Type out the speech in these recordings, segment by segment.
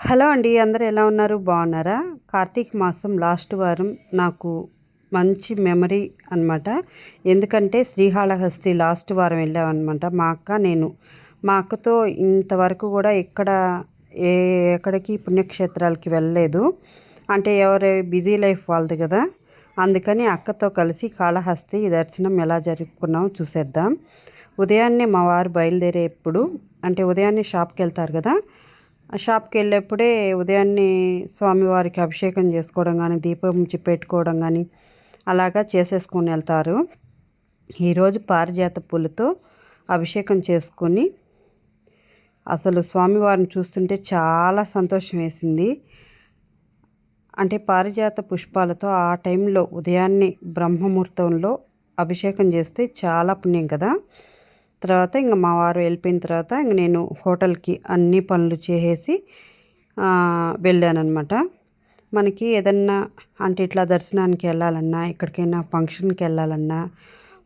Hello అండి అందరూ ఎలా ఉన్నారు? బాగున్నారా? కార్తీక మాసం లాస్ట్ వారం నాకు మంచి మెమరీ అనమాట ఎందుకంటే శ్రీహాళహస్తి లాస్ట్ వారం వెళ్ళామన్నమాట. మా అక్క నేను. మా అక్కతో ఇంతవరకు కూడా ఎక్కడ ఏ ఎక్కడికి పుణ్యక్షేత్రాలకి వెళ్ళలేదు. అంటే ఎవరి బిజీ లైఫ్ వాళ్ళది కదా. అందుకని అక్కతో కలిసి కాళహస్తి దర్శనం ఎలా జరుపుకున్నాం చూసేద్దాం. ఉదయాన్నే మా వారు బయలుదేరేప్పుడు అంటే ఉదయాన్నే షాప్కి వెళ్తారు కదా షాప్కి వెళ్ళేప్పుడే ఉదయాన్నే స్వామివారికి అభిషేకం చేసుకోవడం కానీ దీపం పెట్టుకోవడం కానీ అలాగా చేసేసుకొని వెళ్తారు. ఈరోజు పారిజాత పూలతో అభిషేకం చేసుకొని అసలు స్వామివారిని చూస్తుంటే చాలా సంతోషం వేసింది. అంటే పారిజాత పుష్పాలతో ఆ టైంలో ఉదయాన్నే బ్రహ్మముహూర్తంలో అభిషేకం చేస్తే చాలా పుణ్యం కదా. తర్వాత ఇంక మా వారు వెళ్ళిపోయిన తర్వాత ఇంక నేను హోటల్కి అన్ని పనులు చేసేసి వెళ్ళానమాట మనకి ఏదన్నా అంటే ఇట్లా దర్శనానికి వెళ్ళాలన్నా ఎక్కడికైనా ఫంక్షన్కి వెళ్ళాలన్నా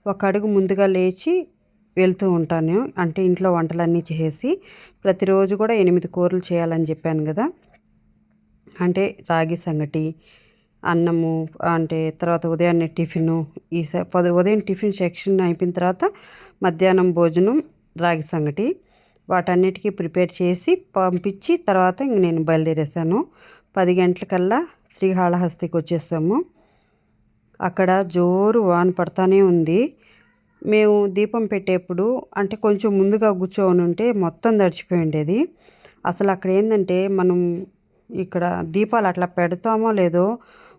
ఒక అడుగు ముందుగా లేచి వెళ్తూ ఉంటాను. అంటే ఇంట్లో వంటలన్నీ చేసి ప్రతిరోజు కూడా ఎనిమిది కూరలు చేయాలని చెప్పాను కదా. అంటే రాగి సంగటి అన్నము అంటే తర్వాత ఉదయాన్నే టిఫిన్ ఈ ఉదయం టిఫిన్ సెక్షన్ అయిపోయిన తర్వాత మధ్యాహ్నం భోజనం రాగి సంగటి వాటన్నిటికీ ప్రిపేర్ చేసి పంపించి తర్వాత ఇంక నేను బయలుదేరేసాను పది గంటలకల్లా శ్రీహాళహస్తికి వచ్చేసాము. అక్కడ జోరు వాన పడతానే ఉంది. మేము దీపం పెట్టేప్పుడు అంటే కొంచెం ముందుగా కూర్చొని ఉంటే మొత్తం తడిచిపోయి ఉండేది అసలు అక్కడ ఏంటంటే మనం ఇక్కడ దీపాలు అట్లా పెడతామో లేదో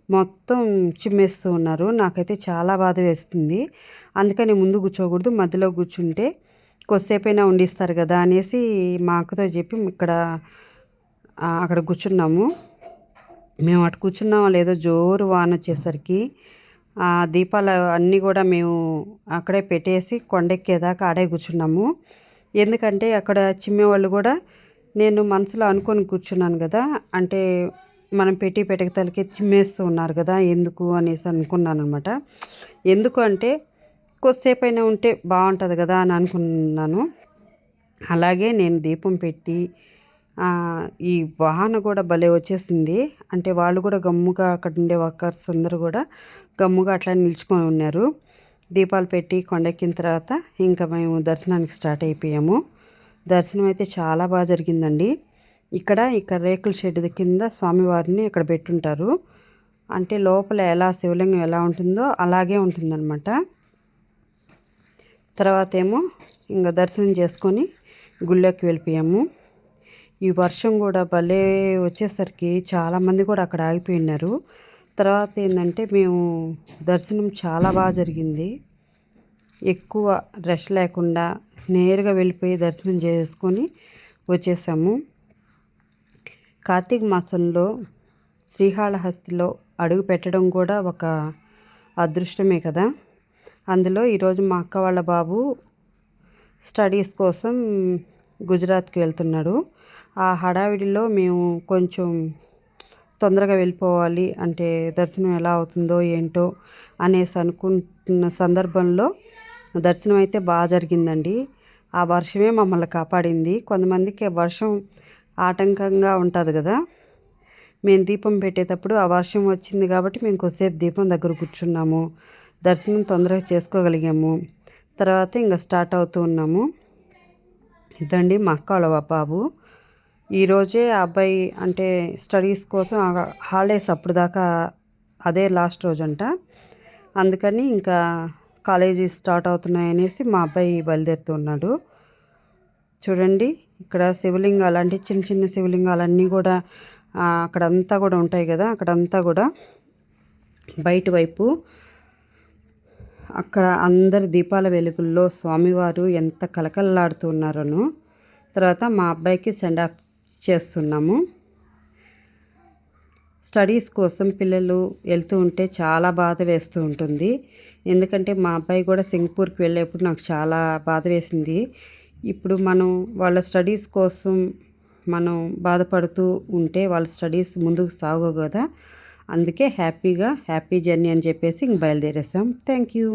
మొత్తం చిమ్మేస్తూ ఉన్నారు. నాకైతే చాలా బాధ వేస్తుంది. అందుకని ముందు కూర్చోకూడదు మధ్యలో కూర్చుంటే కొద్దిసేపైనా ఉండిస్తారు కదా అనేసి మా అక్కతో చెప్పి ఇక్కడ అక్కడ కూర్చున్నాము. మేము అటు కూర్చున్నామో లేదో జోరు వాన వచ్చేసరికి ఆ దీపాలు అన్నీ కూడా మేము అక్కడే పెట్టేసి కొండెక్కేదాకా ఆడే కూర్చున్నాము. ఎందుకంటే అక్కడ చిమ్మేవాళ్ళు కూడా నేను మనసులో అనుకొని కూర్చున్నాను కదా. అంటే మనం పెట్టి పెట్టకతలకి చిమ్మేస్తూ ఉన్నారు కదా ఎందుకు అనేసి అనుకున్నాను అనమాట ఎందుకు అంటే కొద్దిసేపు అయినా ఉంటే బాగుంటుంది కదా అని అనుకున్నాను. అలాగే నేను దీపం పెట్టి ఈ వాహన కూడా భలే వచ్చేసింది. అంటే వాళ్ళు కూడా గమ్ముగా అక్కడ ఉండే వర్కర్స్ అందరూ కూడా గమ్ముగా అట్లా నిల్చుకొని ఉన్నారు. దీపాలు పెట్టి కొండెక్కిన తర్వాత ఇంకా మేము దర్శనానికి స్టార్ట్ అయిపోయాము. దర్శనం అయితే చాలా బాగా జరిగిందండి. ఇక్కడ ఇక్కడ రేకుల షెడ్ కింద స్వామివారిని ఇక్కడ పెట్టుంటారు. అంటే లోపల ఎలా శివలింగం ఎలా ఉంటుందో అలాగే ఉంటుందన్నమాట. తర్వాత ఏమో ఇంకా దర్శనం చేసుకొని గుళ్ళోకి వెళ్ళిపోయాము. ఈ వర్షం కూడా భలే వచ్చేసరికి చాలామంది కూడా అక్కడ ఆగిపోయినారు. తర్వాత ఏంటంటే మేము దర్శనం చాలా బాగా జరిగింది. ఎక్కువ రష్ లేకుండా నేరుగా వెళ్ళిపోయి దర్శనం చేసుకొని వచ్చేసాము. కార్తీక మాసంలో శ్రీకాళహస్తిలో అడుగు పెట్టడం కూడా ఒక అదృష్టమే కదా. అందులో ఈరోజు మా అక్క వాళ్ళ బాబు స్టడీస్ కోసం గుజరాత్కి వెళ్తున్నాడు. ఆ హడావిడిలో మేము కొంచెం తొందరగా వెళ్ళిపోవాలి అంటే దర్శనం ఎలా అవుతుందో ఏంటో అనేసి అనుకుంటున్న సందర్భంలో దర్శనం అయితే బాగా జరిగిందండి. ఆ వర్షమే మమ్మల్ని కాపాడింది. కొంతమందికి వర్షం ఆటంకంగా ఉంటుంది కదా. మేము దీపం పెట్టేటప్పుడు ఆ వర్షం వచ్చింది కాబట్టి మేము కొద్దిసేపు దీపం దగ్గర కూర్చున్నాము. దర్శనం తొందరగా చేసుకోగలిగాము. తర్వాత ఇంకా స్టార్ట్ అవుతూ ఉన్నాము. ఇదండి మా అక్క బాబు. ఈరోజే ఆ అబ్బాయి అంటే స్టడీస్ కోసం హాలిడేస్ అప్పుడు దాకా అదే లాస్ట్ రోజు అంట అందుకని ఇంకా కాలేజీ స్టార్ట్ అవుతున్నాయి అనేసి మా అబ్బాయి బయలుదేరుతున్నాడు చూడండి. ఇక్కడ శివలింగాలు అంటే చిన్న చిన్న శివలింగాలన్నీ కూడా అక్కడంతా కూడా ఉంటాయి కదా అక్కడంతా కూడా బయట వైపు. అక్కడ అందరి దీపాల వెలుగుల్లో స్వామివారు ఎంత కలకలలాడుతున్నారనో తర్వాత మా అబ్బాయికి సెండ్ ఆఫ్ చేస్తున్నాము. స్టడీస్ కోసం పిల్లలు వెళ్తూ ఉంటే చాలా బాధ వేస్తూ ఉంటుంది. ఎందుకంటే మా అబ్బాయి కూడా సింగపూర్కి వెళ్ళేప్పుడు నాకు చాలా బాధ వేసింది. ఇప్పుడు మనం వాళ్ళ స్టడీస్ కోసం మనం బాధపడుతూ ఉంటే వాళ్ళ స్టడీస్ ముందుకు సాగు కదా. అందుకే హ్యాపీగా హ్యాపీ జర్నీ అని చెప్పేసి ఇంక బయలుదేరేసాం. Thank you.